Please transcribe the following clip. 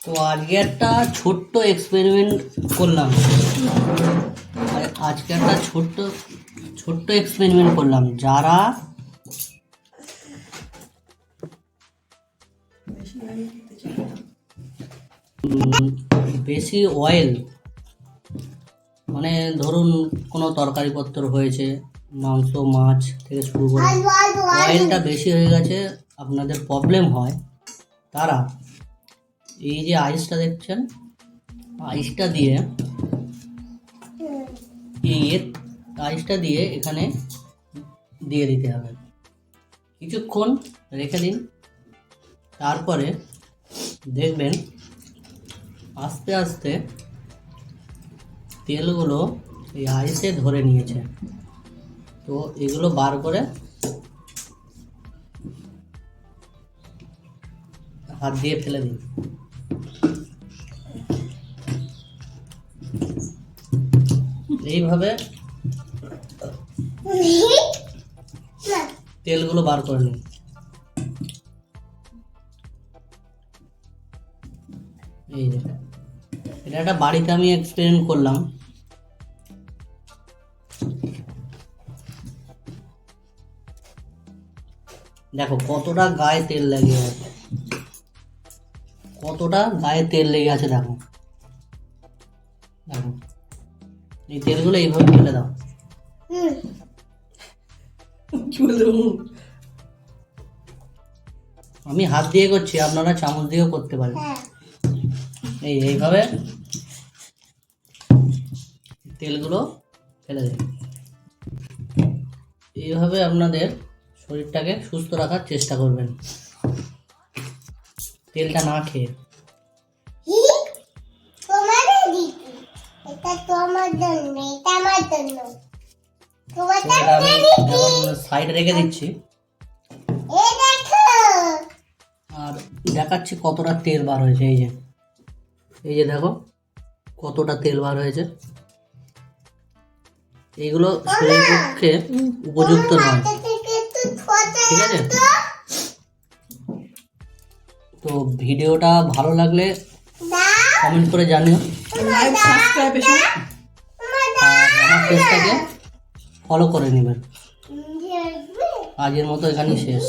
তো আজকে একটা ছোট্ট এক্সপেরিমেন্ট করলাম। আর আজকে একটা ছোট্ট ছোট্ট এক্সপেরিমেন্ট করলাম। যারা বেশি অয়েল মানে ধরুন কোনো তরকারিপত্র হয়েছে মাংস মাছ থেকে শুরু করে অয়েলটা বেশি হয়ে গেছে আপনাদের প্রবলেম হয় তারা এই যে আইসটা দেখছেন, আইসটা দিয়ে এই আইসটা দিয়ে এখানে দিয়ে দিতে হবে। কিছুক্ষণ রেখে দিন, তারপরে দেখবেন আস্তে আস্তে তেলগুলো এই আইসে ধরে নিয়েছে। তো এগুলো বার করে হাত দিয়ে ফেলে দিন। এইভাবে তেলগুলো বার করে নিন। এই যে, এটা একটা বাড়িতে আমি এক্সপেরিমেন্ট করলাম। দেখো কতটা গায়ে তেল লেগে আছে। কতটা গায়ে তেল লেগে আছে দেখো। দেখো। এই তেলগুলো এইভাবে ফেলে দাও। আমি হাত দিয়ে করছি আপনারা চামচ দিয়েও করতে পারেন। এই এইভাবে তেলগুলো ফেলে দিন। এইভাবে আপনাদের শরীরটাকে সুস্থ রাখার চেষ্টা করবেন। তেলটা না খেয়ে। এটা সাইডে রেখে দিচ্ছি। আর দেখাচ্ছি কতটা তেল বার হয়েছে, এই যে। এই যে দেখো, কতটা তেল বার হয়েছে। এইগুলো শরীরের পক্ষে উপযুক্ত নয়। ঠিক আছে? তো ভিডিওটা ভালো লাগলে কমেন্ট করে জানিও। লাইক সাবস্ক্রাইব এসে। আমার পেজটাকে ফলো করে নেবেন আজের মতো এখানেই শেষ।